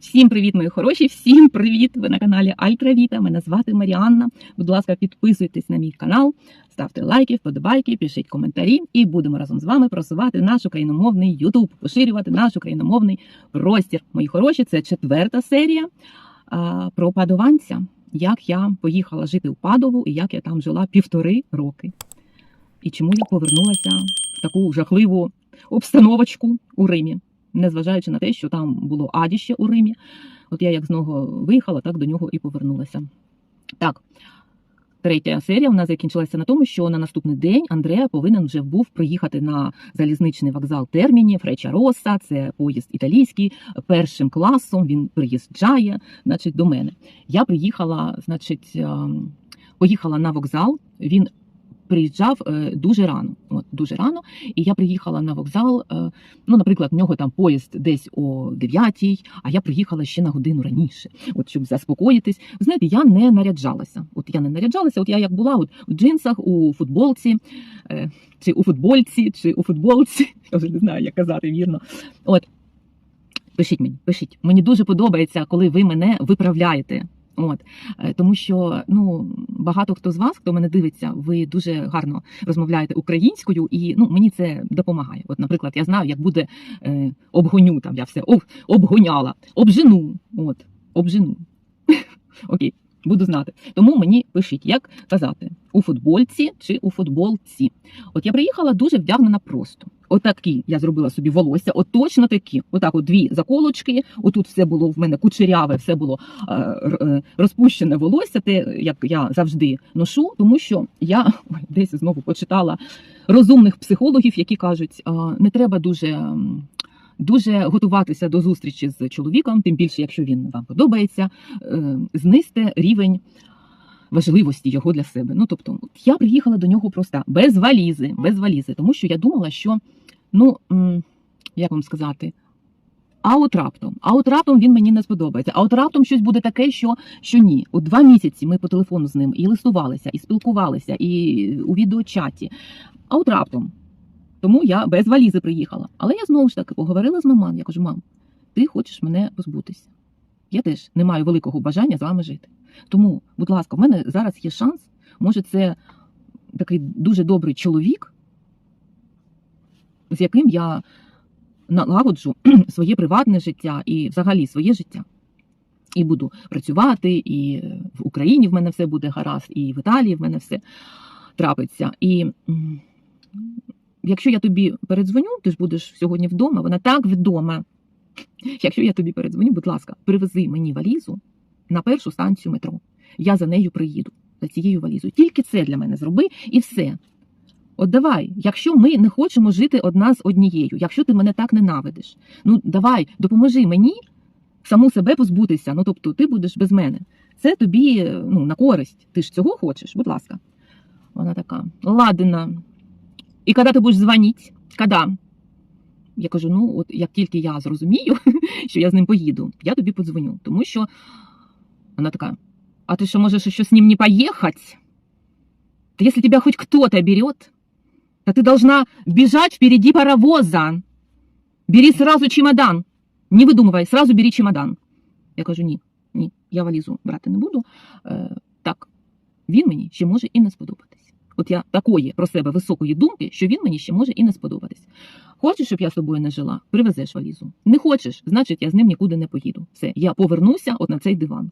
Всім привіт, мої хороші! Всім привіт! Ви на каналі Альтравіта. Мене звати Маріанна. Будь ласка, підписуйтесь на мій канал, ставте лайки, вподобайки, пишіть коментарі, і будемо разом з вами просувати наш україномовний Ютуб, поширювати наш україномовний простір. Мої хороші, це четверта серія а, про падованця. Як я поїхала жити у Падову і як я там жила півтори роки. І чому я повернулася в таку жахливу обстановочку у Римі незважаючи на те, що там було адіще у Римі. От я як з нього виїхала, так до нього і повернулася. Так, третя серія в нас закінчилася на тому, що на наступний день Андреа повинен вже був приїхати на залізничний вокзал терміні Фреча Роса, це поїзд італійський, першим класом він приїжджає, значить, до мене. Я приїхала, значить, ем, поїхала на вокзал. Він приїжджав е, дуже рано. От дуже рано. І я приїхала на вокзал. е, Ну, наприклад, в нього там поїзд десь о 9 а я приїхала ще на годину раніше, от щоб заспокоїтись. Знаєте, я не наряджалася. От я не наряджалася, от я як була от в джинсах, у футболці, е, чи у футбольці, чи у футболці. Я вже не знаю, як казати вірно. От. Пишіть мені, пишіть. Мені дуже подобається, коли ви мене виправляєте. От Е, тому що ну багато хто з вас, хто мене дивиться, ви дуже гарно розмовляєте українською, і ну мені це допомагає. От, наприклад, я знаю, як буде е, обгоню там, я все об, обгоняла, обжену. От, обжену. Окей, буду знати. Тому мені пишіть, як казати у футбольці чи у футболці. От я приїхала дуже вдягнена просто. Отакі я зробила собі волосся, от точно такі. Отак, от дві заколочки. Отут все було в мене кучеряве, все було е, е, розпущене волосся, те, як я завжди ношу, тому що я десь знову почитала розумних психологів, які кажуть, е, не треба дуже. Дуже готуватися до зустрічі з чоловіком, тим більше, якщо він вам подобається, знизьте рівень важливості його для себе. Ну тобто, я приїхала до нього просто без валізи, без валізи, тому що я думала, що ну як вам сказати. А от раптом, а от раптом він мені не сподобається. А от раптом щось буде таке, що, що ні. От два місяці ми по телефону з ним і листувалися, і спілкувалися, і у відеочаті. А от раптом. Тому я без валізи приїхала. Але я знову ж таки поговорила з маман. Я кажу: мам, ти хочеш мене позбутися. Я теж не маю великого бажання з вами жити. Тому, будь ласка, в мене зараз є шанс. Може, це такий дуже добрий чоловік, з яким я налагоджу своє приватне життя і взагалі своє життя. І буду працювати, і в Україні в мене все буде гаразд, і в Італії в мене все трапиться. І якщо я тобі передзвоню, ти ж будеш сьогодні вдома, вона так вдома. Якщо я тобі передзвоню, будь ласка, привези мені валізу на першу станцію метро. Я за нею приїду, за цією валізою. Тільки це для мене зроби і все. От давай, якщо ми не хочемо жити одна з однією, якщо ти мене так ненавидиш, ну давай, допоможи мені саму себе позбутися. Ну тобто, ти будеш без мене. Це тобі ну, на користь. Ти ж цього хочеш, будь ласка. Вона така, ладна. І коли ти будеш дзвонити? Коли? Я кажу: ну, от як тільки я зрозумію, що я з ним поїду, я тобі подзвоню. Тому що вона така: а ти що, можеш ще з ним не поїхати? Та якщо тебе хоч кто-то берет, то ты должна бежать впереди паровоза. Бери сразу чемодан. Не видумывай, сразу бери чемодан. Я кажу: ні, ні, я валізу брати не буду. Е, так, він мені ще може і не сподобатись. От я такої про себе високої думки, що він мені ще може і не сподобатись. Хочеш, щоб я з тобою не жила, привезеш валізу. Не хочеш, значить я з ним нікуди не поїду. Все, я повернуся от на цей диван.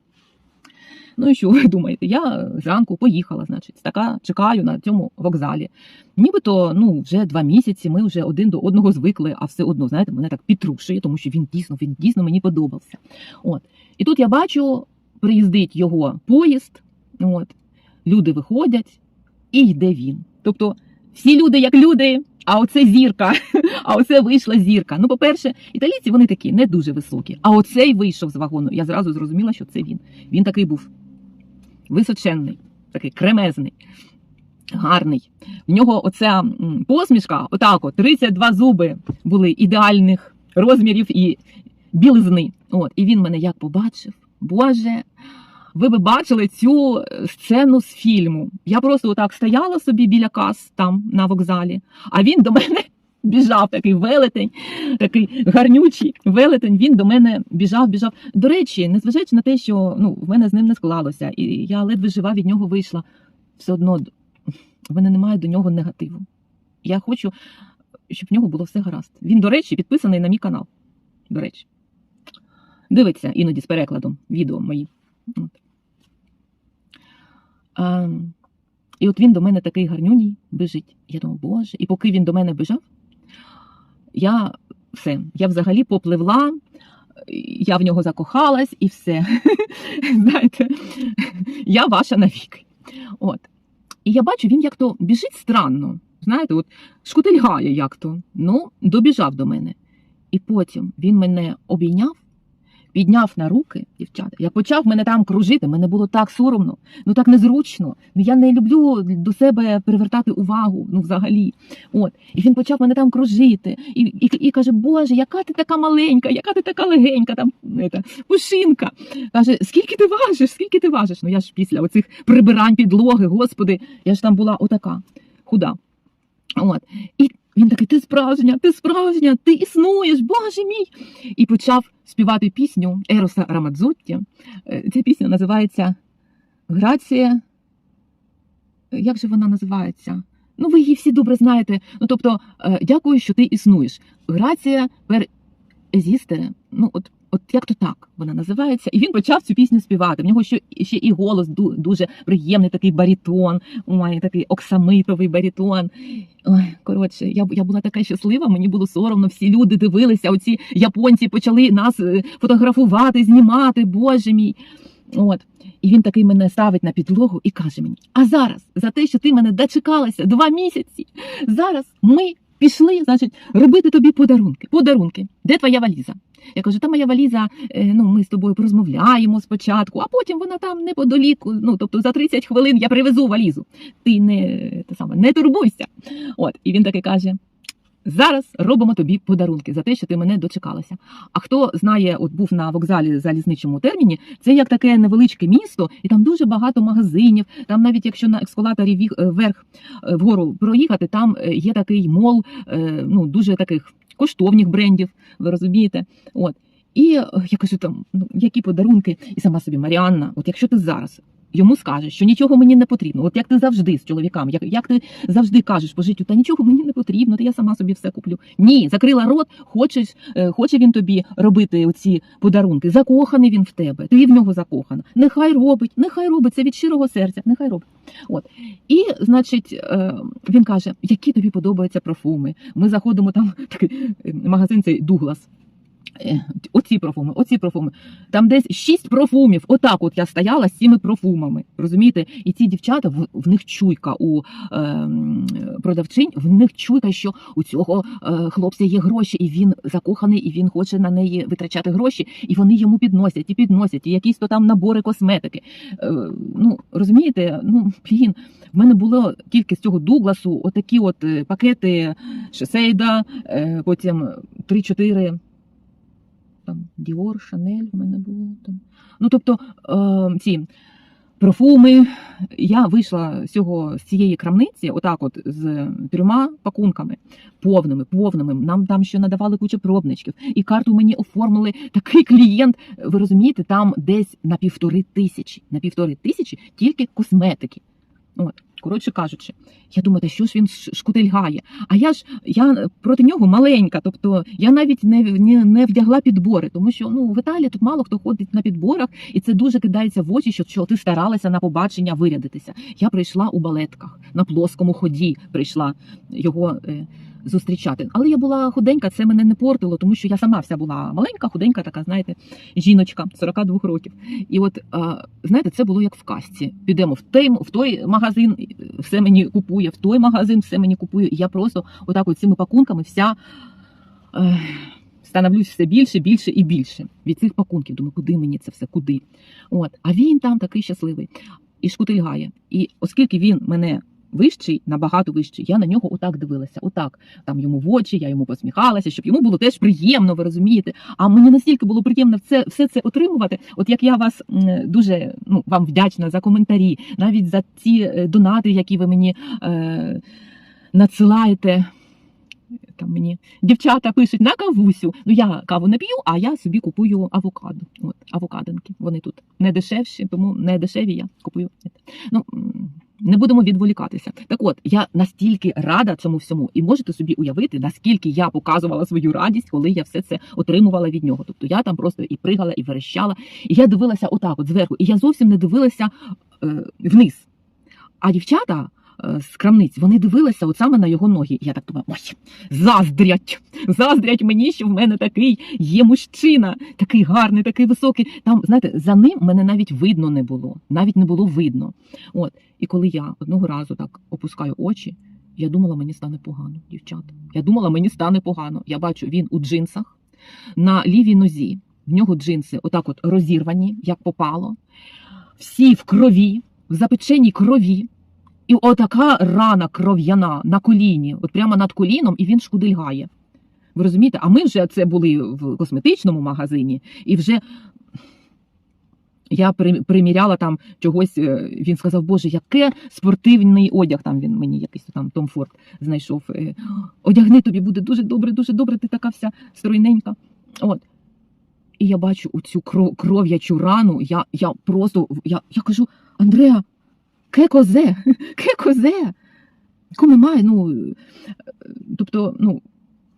Ну і що ви думаєте? Я зранку поїхала, значить, така чекаю на цьому вокзалі. Нібито ну вже два місяці ми вже один до одного звикли, а все одно, знаєте, мене так підтрушує, тому що він дійсно він дійсно мені подобався. От і тут я бачу, приїздить його поїзд. От люди виходять, і йде він. Тобто всі люди як люди, а оце зірка, а оце вийшла зірка. Ну, по-перше, італійці вони такі не дуже високі. А оцей вийшов з вагону. Я зразу зрозуміла, що це він. Він такий був височенний, такий кремезний, гарний. В нього оця посмішка, отак, от, 32 зуби були ідеальних розмірів і білизни. От, і він мене як побачив. Боже, ви би бачили цю е, сцену з фільму. Я просто отак стояла собі біля кас там на вокзалі, а він до мене біжав такий велетень, такий гарнючий велетень. Він до мене біжав, біжав. До речі, незважаючи на те, що ну, в мене з ним не склалося, і я ледве жива від нього вийшла. Все одно в мене немає до нього негативу. Я хочу, щоб в нього було все гаразд. Він, до речі, підписаний на мій канал. До речі, дивиться іноді з перекладом відео мої. А, і от він до мене такий гарнюній біжить. Я думаю, боже, і поки він до мене біжав, я все, я взагалі попливла, я в нього закохалась і все. Знаєте, я ваша навіки. От. І я бачу, він як то біжить странно. Знаєте, от шкутильгає як то. Ну, добіжав до мене. І потім він мене обійняв, підняв на руки, дівчата. Як почав мене там кружити, мене було так соромно, ну так незручно. Ну я не люблю до себе привертати увагу, ну взагалі. От. І він почав мене там кружити. І, і, і каже, Боже, яка ти така маленька, яка ти така легенька, там ета, пушинка. Каже, скільки ти важиш, скільки ти важиш? Ну я ж після оцих прибирань підлоги, господи, я ж там була отака, худа. От. І він такий, ти справжня, ти справжня, ти існуєш, боже мій. І почав співати пісню Ероса Рамадзотті. Е, Ця пісня називається Грація. Як же вона називається? Ну, ви її всі добре знаєте. Ну, тобто, е, дякую, що ти існуєш. Грація пер езістере. Ну, от, от як то так вона називається. І він почав цю пісню співати. В нього ще, ще і голос дуже приємний, такий барітон, ой, такий оксамитовий барітон. Коротше, я, я була така щаслива, мені було соромно, всі люди дивилися, оці японці почали нас е, фотографувати, знімати, боже мій. От. І він такий мене ставить на підлогу і каже мені: а зараз, за те, що ти мене дочекалася два місяці, зараз ми пішли, значить, робити тобі подарунки. Подарунки. Де твоя валіза? Я кажу, та моя валіза, е, ну ми з тобою порозмовляємо спочатку, а потім вона там неподалік. Ну тобто за 30 хвилин я привезу валізу. Ти не те саме не турбуйся. От і він таки каже: зараз робимо тобі подарунки за те, що ти мене дочекалася. А хто знає, от був на вокзалі залізничому терміні, це як таке невеличке місто, і там дуже багато магазинів. Там, навіть якщо на ескалаторі е, вверх е, вгору проїхати, там є такий мол, ну дуже таких коштовних брендів. Ви розумієте? От. І е, я кажу, там, ну, які подарунки, і сама собі Маріанна, от якщо ти зараз йому скажеш, що нічого мені не потрібно, от як ти завжди з чоловіками, як, як ти завжди кажеш по життю, та нічого мені не потрібно, та я сама собі все куплю. Ні, закрила рот, хочеш, е, хоче він тобі робити оці подарунки. Закоханий він в тебе, ти в нього закохана. Нехай робить, нехай робить це від щирого серця, нехай робить. От. І, значить, е, він каже, які тобі подобаються парфуми. Ми заходимо там такий магазин цей Дуглас. Е, Оці профуми, оці профуми. Там десь шість профумів. Отак от я стояла з цими профумами. Розумієте? І ці дівчата в, них чуйка у е, продавчинь, в них чуйка, що у цього е, хлопця є гроші, і він закоханий, і він хоче на неї витрачати гроші, і вони йому підносять і підносять, і якісь то там набори косметики. Е, ну розумієте, ну блін, в мене було тільки з цього Дугласу отакі от е, пакети Шесейда, е, потім 3-4 там Діор, Шанель в мене було там. Ну, тобто, е, ці парфуми. Я вийшла з цього з цієї крамниці, отак, от з трьома пакунками, повними, повними. Нам там ще надавали кучу пробничків, і карту мені оформили такий клієнт. Ви розумієте, там десь на півтори тисячі, на півтори тисячі тільки косметики. От, коротше кажучи, я думаю, та що ж він шкутельгає? А я ж я проти нього маленька, тобто я навіть не, не, не вдягла підбори, тому що ну в Італії тут мало хто ходить на підборах, і це дуже кидається в очі, що, що ти старалася на побачення вирядитися. Я прийшла у балетках на плоскому ході, прийшла його. Е, Зустрічати, але я була худенька, це мене не портило, тому що я сама вся була маленька, худенька, така, знаєте, жіночка 42 років. І от знаєте, це було як в казці. Підемо в той, в той магазин, все мені купує, в той магазин все мені купує. І я просто отак от цими пакунками вся е, становлюсь все більше, більше і більше від цих пакунків. Думаю, куди мені це все, куди? От, а він там такий щасливий і шкутильгає. І оскільки він мене. Вищий, набагато вищий. Я на нього отак дивилася, отак там йому в очі, я йому посміхалася, щоб йому було теж приємно, ви розумієте. А мені настільки було приємно все, все це отримувати. От як я вас дуже ну вам вдячна за коментарі, навіть за ці е, донати, які ви мені е, надсилаєте. Там мені дівчата пишуть на кавусю. Ну я каву не п'ю, а я собі купую авокадо. От авокадинки. Вони тут не дешевші, тому не дешеві я купую. Ну не будемо відволікатися. Так от я настільки рада цьому всьому, і можете собі уявити, наскільки я показувала свою радість, коли я все це отримувала від нього. Тобто я там просто і пригала, і верещала, і я дивилася отак, от зверху, і я зовсім не дивилася е, вниз. А дівчата з крамниць вони дивилися от саме на його ноги. Я так думаю, ой, заздрять, заздрять мені, що в мене такий є мужчина, такий гарний, такий високий. Там, знаєте, за ним мене навіть видно не було, навіть не було видно. От, і коли я одного разу так опускаю очі, я думала, мені стане погано, дівчата. Я думала, мені стане погано. Я бачу, він у джинсах на лівій нозі. В нього джинси отак от розірвані, як попало, всі в крові, в запеченій крові. І отака рана кров'яна на коліні, от прямо над коліном, і він шкудильгає. Ви розумієте? А ми вже це були в косметичному магазині, і вже я приміряла там чогось. е, Він сказав, Боже, яке спортивний одяг. Там він мені якийсь там Том Форд знайшов. е, Одягни тобі буде дуже добре, дуже добре. Ти така вся стройненька. От. І я бачу оцю кров, кров'ячу рану. Я, я просто я, я кажу, Андреа, ке козе, ке козе. Кому має, ну, тобто, ну,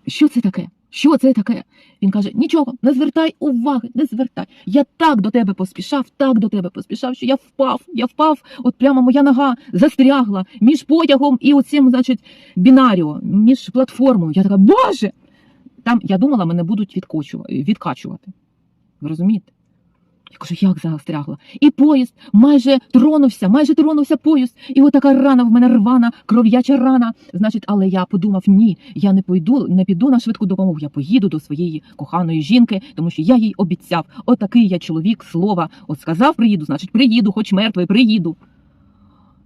що це таке? Що це таке? Він каже: нічого, не звертай уваги, не звертай. Я так до тебе поспішав, так до тебе поспішав, що я впав, я впав, от прямо моя нога застрягла між потягом і оцим, значить, бінаріо, між платформою. Я така, Боже! Там я думала, мене будуть відкачувати. Ви розумієте? Я кажу, як застрягла? І поїзд майже тронувся, майже тронувся поїзд. І отака рана в мене рвана, кров'яча рана. Значить, але я подумав, ні, я не пойду, не піду на швидку допомогу. Я поїду до своєї коханої жінки, тому що я їй обіцяв. Отакий я чоловік, слова. От сказав, приїду, значить, приїду, хоч мертвий, приїду.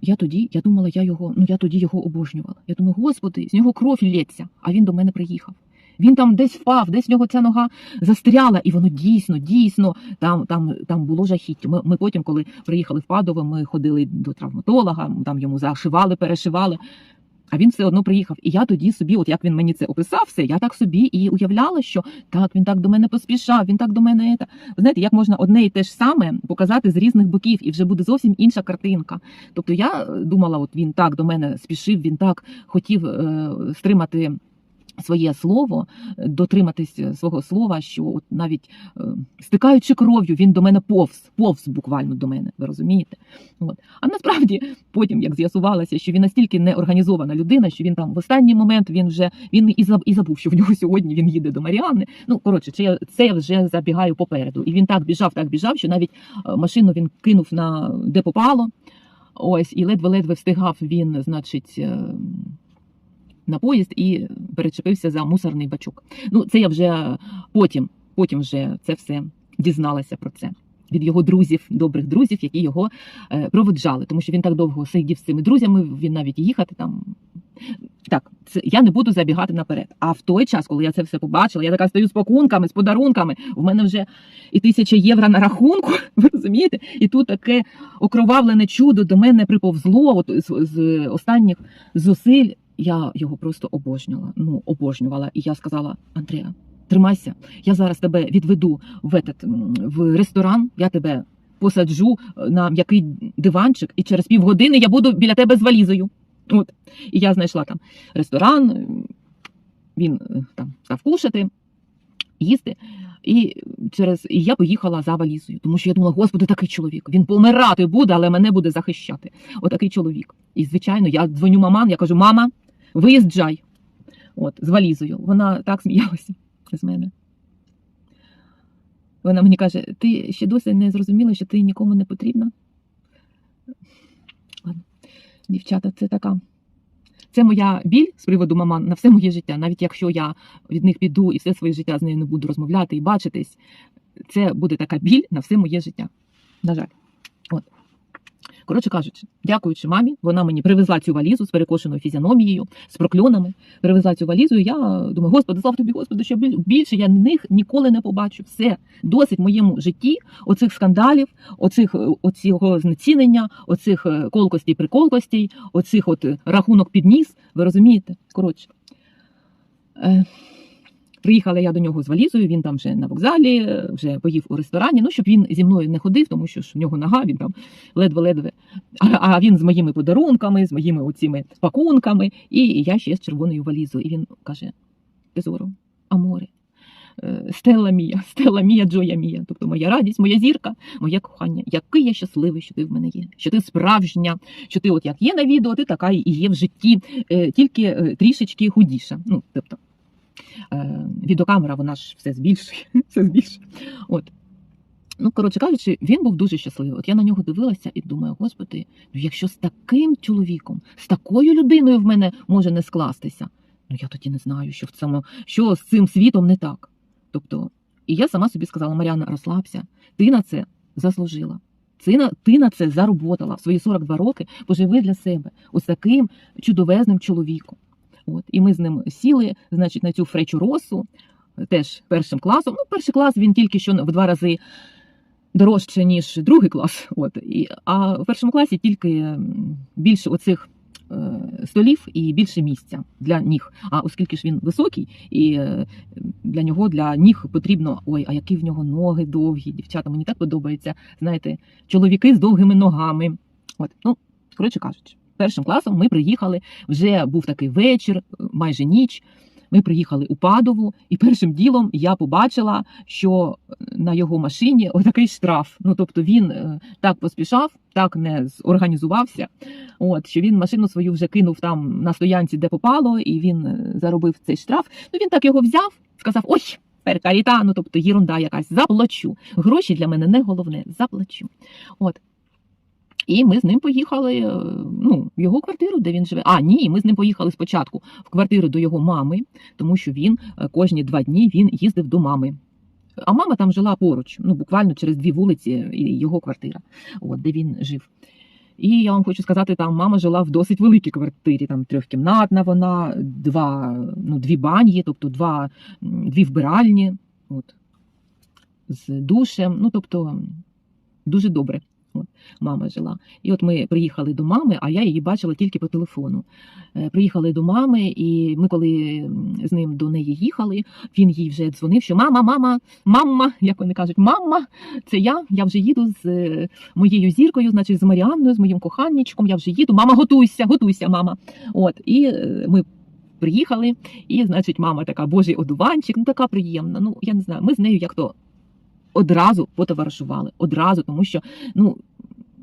Я тоді, я думала, я його, ну я тоді його обожнювала. Я думаю, господи, з нього кров лється, а він до мене приїхав. Він там десь впав, десь в нього ця нога застряла, і воно дійсно, дійсно там, там, там було жахіття. Ми, ми потім, коли приїхали в Падове, ми ходили до травматолога, там йому зашивали, перешивали. А він все одно приїхав. І я тоді собі, от як він мені це описав, все, я так собі і уявляла, що так, він так до мене поспішав, він так до мене. Ви знаєте, як можна одне і те ж саме показати з різних боків, і вже буде зовсім інша картинка. Тобто я думала, от він так до мене спішив, він так хотів е, стримати своє слово, е, дотриматись е, свого слова, що от навіть е, стикаючи кров'ю, він до мене повз, повз буквально до мене. Ви розумієте? От. А насправді, потім як з'ясувалося, що він настільки неорганізована людина, що він там в останній момент він вже він і заб- і забув, що в нього сьогодні він їде до Маріани. Ну коротше, це я вже забігаю попереду. І він так біжав, так біжав, що навіть машину він кинув на де попало. Ось і ледве-ледве встигав він, значить. На поїзд і перечепився за мусорний бачок. Ну, це я вже потім, потім вже це все дізналася про це від його друзів, добрих друзів, які його е, проводжали, тому що він так довго сидів з цими друзями, він навіть їхати там. Так, це я не буду забігати наперед. А в той час, коли я це все побачила, я така стою з пакунками, з подарунками. В мене вже і тисяча євро на рахунку. Ви розумієте? І тут таке окровавлене чудо до мене приповзло. От з, з останніх зусиль я його просто обожнювала. Ну обожнювала. І я сказала: Андреа, тримайся, я зараз тебе відведу в этот, в ресторан. Я тебе посаджу е, на м'який диванчик, і через півгодини я буду біля тебе з валізою. От і я знайшла там ресторан. Він е, там став кушати, їсти. І через і я поїхала за валізою, тому що я думала, господи, такий чоловік. Він помирати буде, але мене буде захищати. Отакий чоловік. І звичайно, я дзвоню маман, я кажу: мама, виїжджай. От, з валізою. Вона так сміялася з мене. Вона мені каже: ти ще досі не зрозуміла, що ти нікому не потрібна. Дівчата, це така. Це моя біль з приводу маман на все моє життя. Навіть якщо я від них піду і все своє життя з нею не буду розмовляти і бачитись, це буде така біль на все моє життя. На жаль. От. Коротше кажучи, дякуючи мамі, вона мені привезла цю валізу з перекошеною фізіономією, з прокльонами. Привезла цю валізу. І я думаю, господи, слава тобі, господи, що більше я них ніколи не побачу. Все досить в моєму житті оцих скандалів, оцих е, оцього знецінення, оцих е, колкостей, приколкостей, оцих от е, рахунок під ніс. Ви розумієте? Коротше. Приїхала я до нього з валізою, він там вже на вокзалі, вже поїв у ресторані. Ну, щоб він зі мною не ходив, тому що ж в нього нога, він там ледве-ледве. А, а він з моїми подарунками, з моїми оціми пакунками, і я ще з червоною валізою. І він каже: Тезоро, аморе, е, Стелла Мія, Стелла Мія, Джоя Мія, тобто моя радість, моя зірка, моє кохання. Який я щасливий, що ти в мене є, що ти справжня, що ти, от як є на відео, ти така і є в житті, е, тільки е, трішечки худіша. Ну, тобто, відеокамера, вона ж все збільшує, все збільшує. От. Ну, коротше кажучи, він був дуже щасливий. От я на нього дивилася і думаю, господи, ну якщо з таким чоловіком, з такою людиною в мене може не скластися, ну я тоді не знаю, що в цьому, що з цим світом не так. Тобто, і я сама собі сказала, Мар'яна, розслабся, ти на це заслужила. Ти на, це заработала в свої 42 роки, поживи для себе ось таким чудовезним чоловіком. От, і ми з ним сіли, значить, на цю фречу росу, теж першим класом. Ну, перший клас він тільки що в два рази дорожче, ніж другий клас. От, і, а в першому класі тільки більше оцих е, столів і більше місця для ніг. А оскільки ж він високий, і е, для нього для ніг потрібно ой, а які в нього ноги довгі, дівчата. Мені так подобається. Знаєте, чоловіки з довгими ногами. От, ну, коротше кажучи, першим класом ми приїхали. Вже був такий вечір, майже ніч. Ми приїхали у Падову, і першим ділом я побачила, що на його машині отакий штраф. Ну тобто він е, так поспішав, так не зорганізувався. От що він машину свою вже кинув там на стоянці, де попало, і він е, заробив цей штраф. Ну він так його взяв, сказав: Ой, перкаріта, ну тобто єрунда якась, заплачу. Гроші для мене не головне, заплачу. От. І ми з ним поїхали е, ну, в його квартиру, де він живе. А, ні, ми з ним поїхали спочатку в квартиру до його мами, тому що він е, кожні два дні він їздив до мами. А мама там жила поруч, ну буквально через дві вулиці і його квартира, от, де він жив. І я вам хочу сказати, там мама жила в досить великій квартирі, там трьохкімнатна вона, два, ну, дві бані, тобто два, дві вбиральні, от, з душем. Ну, тобто, дуже добре. Мама жила. І от ми приїхали до мами, а я її бачила тільки по телефону. Е, Приїхали до мами, і ми, коли з ним до неї їхали, він їй вже дзвонив, що мама, мама, мама, як вони кажуть, мама, це я. Я вже їду з е, моєю зіркою, значить, з Маріанною, з моїм коханнячком. Я вже їду. Мама, готуйся, готуйся, мама. От, і е, ми. Приїхали, і, значить, мама така, божий одуванчик, ну така приємна. Ну, я не знаю, ми з нею як то одразу потоваришували, одразу, тому що, ну,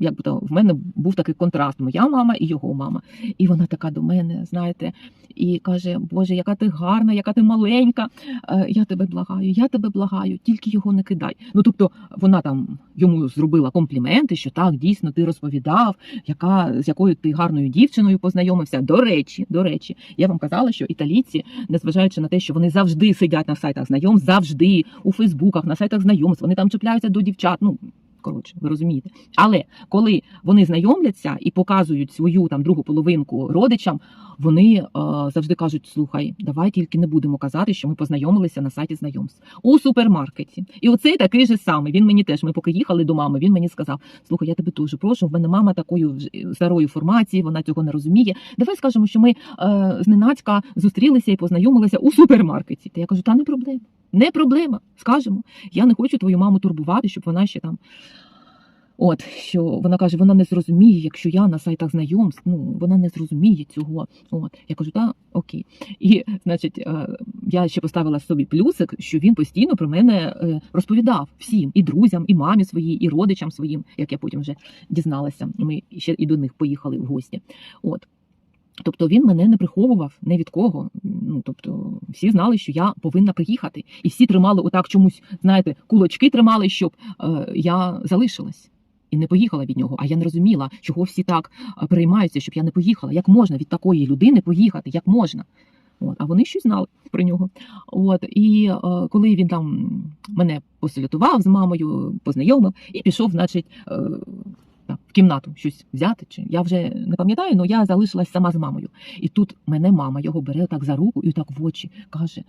як би то в мене був такий контраст: моя мама і його мама. І вона така до мене, знаєте, і каже: Боже, яка ти гарна, яка ти маленька. Е, Я тебе благаю, я тебе благаю, тільки його не кидай. Ну тобто вона там йому зробила компліменти, що так, дійсно, ти розповідав, яка з якою ти гарною дівчиною познайомився. До речі, до речі, я вам казала, що італійці, незважаючи на те, що вони завжди сидять на сайтах знайомств, завжди у Фейсбуках, на сайтах знайомств, вони там чіпляються до дівчат. Ну коротше, ви розумієте. Але коли вони знайомляться і показують свою там другу половинку родичам, вони е, завжди кажуть: слухай, давай тільки не будемо казати, що ми познайомилися на сайті знайомств у супермаркеті. І оцей такий же самий. Він мені теж. Ми поки їхали до мами. Він мені сказав: Слухай, я тебе дуже прошу. В мене мама такої вже старої формації, вона цього не розуміє. Давай скажемо, що ми е, зненацька зустрілися і познайомилися у супермаркеті. Та я кажу, та не проблема. Не проблема, скажемо. Я не хочу твою маму турбувати, щоб вона ще там. От що вона каже, вона не зрозуміє, якщо я на сайтах знайомств, ну вона не зрозуміє цього. От я кажу, та окей. І значить, е, я ще поставила собі плюсик, що він постійно про мене е, розповідав всім, і друзям, і мамі своїй, і родичам своїм, як я потім вже дізналася. Ми ще і до них поїхали в гості. От. Тобто він мене не приховував не від кого. Ну тобто всі знали, що я повинна приїхати, і всі тримали отак чомусь, знаєте, кулачки тримали, щоб е, я залишилась і не поїхала від нього. А я не розуміла, чого всі так переймаються, щоб я не поїхала. Як можна від такої людини поїхати? Як можна? От, а вони щось знали про нього. От і е, коли він там мене посалютував з мамою, познайомив і пішов, значить. Е, в кімнату щось взяти, чи я вже не пам'ятаю, але я залишилась сама з мамою. І тут мене мама його бере так за руку і так в очі каже: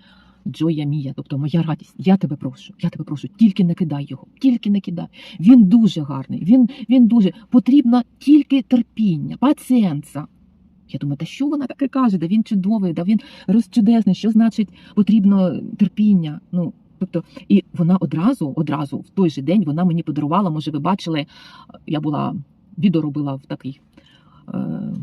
Джоя мія, тобто моя радість, я тебе прошу, я тебе прошу, тільки не кидай його, тільки не кидай. Він дуже гарний, він, він дуже потрібно тільки терпіння, пацієнца. Я думаю, та що вона таке каже? Да він чудовий, да він розчудесний, що значить потрібно терпіння. Ну, тобто, і вона одразу, одразу в той же день вона мені подарувала. Може, ви бачили, я була відео робила в такий. Е,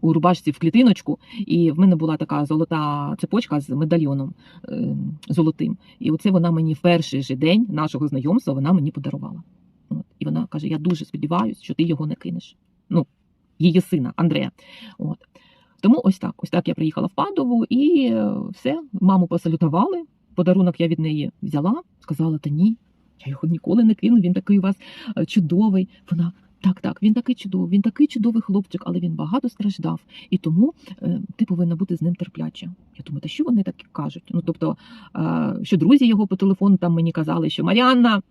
у рубашці в клітиночку, і в мене була така золота цепочка з медальйоном е, золотим. І оце вона мені в перший же день нашого знайомства вона мені подарувала. От. І вона каже: Я дуже сподіваюся, що ти його не кинеш. Ну, її сина Андрея. От. Тому ось так. Ось так я приїхала в Падову і е, все, маму посалютували. Подарунок я від неї взяла, сказала: та ні, я його ніколи не кину. Він такий у вас е, чудовий. Вона. Так, так, він такий чудовий, він такий чудовий хлопчик, але він багато страждав, і тому е, ти повинна бути з ним терпляча. Я думаю, та що вони так кажуть? Ну тобто, е, що друзі його по телефону там мені казали, що Маріанна,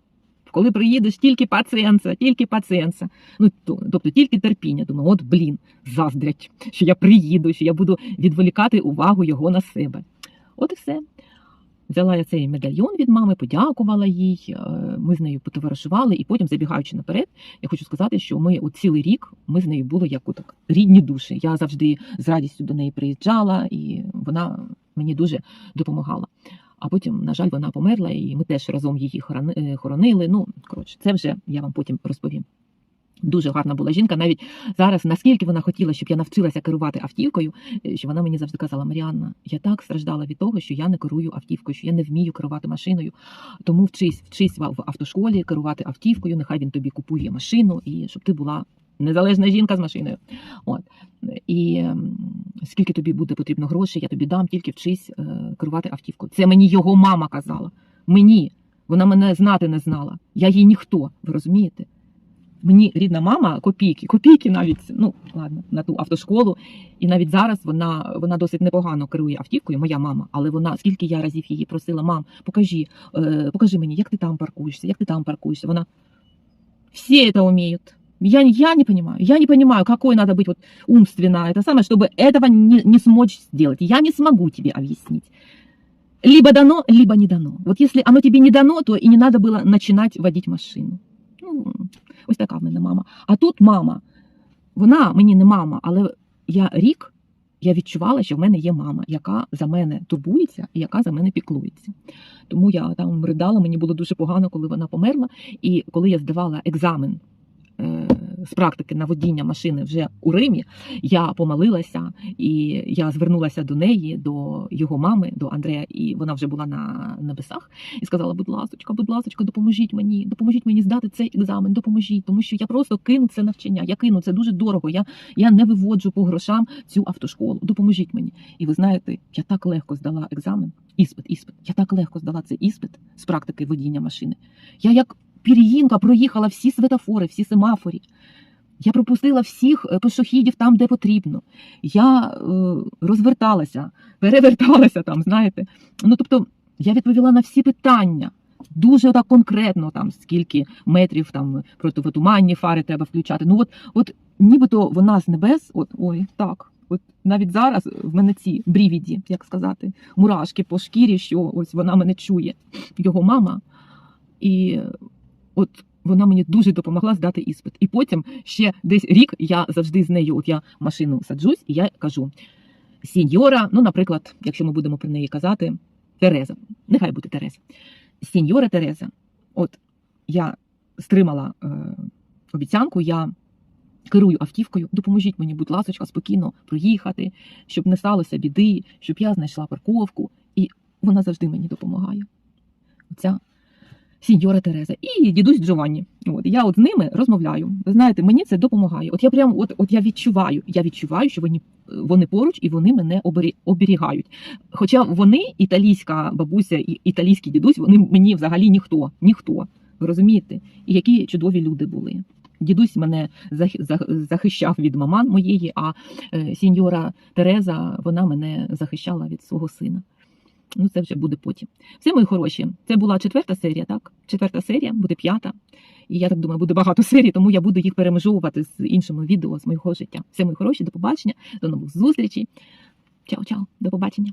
коли приїдеш, тільки пацієнца, тільки пацієнца. Ну то, тобто тільки терпіння. Думаю, от блін, заздрять, що я приїду, що я буду відволікати увагу його на себе. От і все. Взяла я цей медальйон від мами, подякувала їй. е, Ми з нею потоваришували, і потім, забігаючи наперед, я хочу сказати, що ми от цілий рік ми з нею були як отак рідні душі. Я завжди з радістю до неї приїжджала, і вона мені дуже допомагала. А потім, на жаль, вона померла, і ми теж разом її е, хоронили. Ну коротше, це вже я вам потім розповім. Дуже гарна була жінка. Навіть зараз, наскільки вона хотіла, щоб я навчилася керувати автівкою, е, що вона мені завжди казала: Маріанна, я так страждала від того, що я не керую автівкою, що я не вмію керувати машиною. Тому вчись, вчись в автошколі керувати автівкою. Нехай він тобі купує машину, і щоб ти була незалежна жінка з машиною. От і ем, скільки тобі буде потрібно грошей, я тобі дам, тільки вчись е, керувати автівкою. Це мені його мама казала. Мені вона мене знати не знала. Я їй ніхто. Ви розумієте? Мені рідна мама копійки, копійки навіть, ну ладно, на ту автошколу. І навіть зараз вона вона досить непогано керує автівкою, моя мама. Але вона, скільки я разів її просила, мам, покажи, е, покажи мені, як ти там паркуєшся, як ти там паркуєшся. Вона всі це вміють. Я, я не понимаю, я не понимаю, какой надо быть вот умственно, это самое, чтобы этого не, не смочь сделать. Я не смогу тебе объяснить. Либо дано, либо не дано. Вот если оно тебе не дано, то и не надо было начинать водить машину. Ну, ось така в мене мама. А тут мама. Вона мені не мама, але я рік я відчувала, що в мене є мама, яка за мене турбується і яка за мене піклується. Тому я там ридала, мені було дуже погано, коли вона померла. І коли я здавала екзамен е, з практики на водіння машини вже у Римі, я помолилася і я звернулася до неї, до його мами, до Андрея, і вона вже була на небесах, і сказала: будь ласочка, будь ласочка, допоможіть мені, допоможіть мені здати цей екзамен, допоможіть, тому що я просто кину це навчання. Я кину це дуже дорого. Я, я не виводжу по грошам цю автошколу. Допоможіть мені. І ви знаєте, я так легко здала екзамен, іспит, іспит. Я так легко здала цей іспит з практики водіння машини. Я як пір'їнка проїхала всі светофори, всі семафорі. Я пропустила всіх е, пішохідів там, де потрібно. Я е, розверталася, переверталася там, знаєте. Ну тобто я відповіла на всі питання. Дуже так конкретно, там скільки метрів там противотуманні фари треба включати. Ну от, от нібито вона з небес, от ой, так. От навіть зараз в мене ці брівіді, як сказати, мурашки по шкірі, що ось вона мене чує, його мама. І от вона мені дуже допомогла здати іспит. І потім ще десь рік я завжди з нею, от я машину саджусь, і я кажу: сіньора, ну, наприклад, якщо ми будемо про неї казати, Тереза, нехай буде Тереза. Сіньора Тереза, от я стримала е, обіцянку, я керую автівкою, допоможіть мені, будь ласка, спокійно проїхати, щоб не сталося біди, щоб я знайшла парковку. І вона завжди мені допомагає. Оця сіньора Тереза і дідусь Джованні. От я от з ними розмовляю. Ви знаєте, мені це допомагає. От я прям от, от я відчуваю, я відчуваю, що вони, вони поруч і вони мене оберігають. Хоча вони, італійська бабуся і італійський дідусь, вони мені взагалі ніхто, ніхто. Ви розумієте? І які чудові люди були. Дідусь мене зах- зах- захищав від маман моєї, а е, сіньора Тереза вона мене захищала від свого сина. Ну, це вже буде потім. Все, мої хороші. Це була четверта серія, так? Четверта серія, буде п'ята. І я так думаю, буде багато серій, тому я буду їх перемежовувати з іншими відео з моєго життя. Все, мої хороші, до побачення, до нових зустрічей. Чао-чао, до побачення.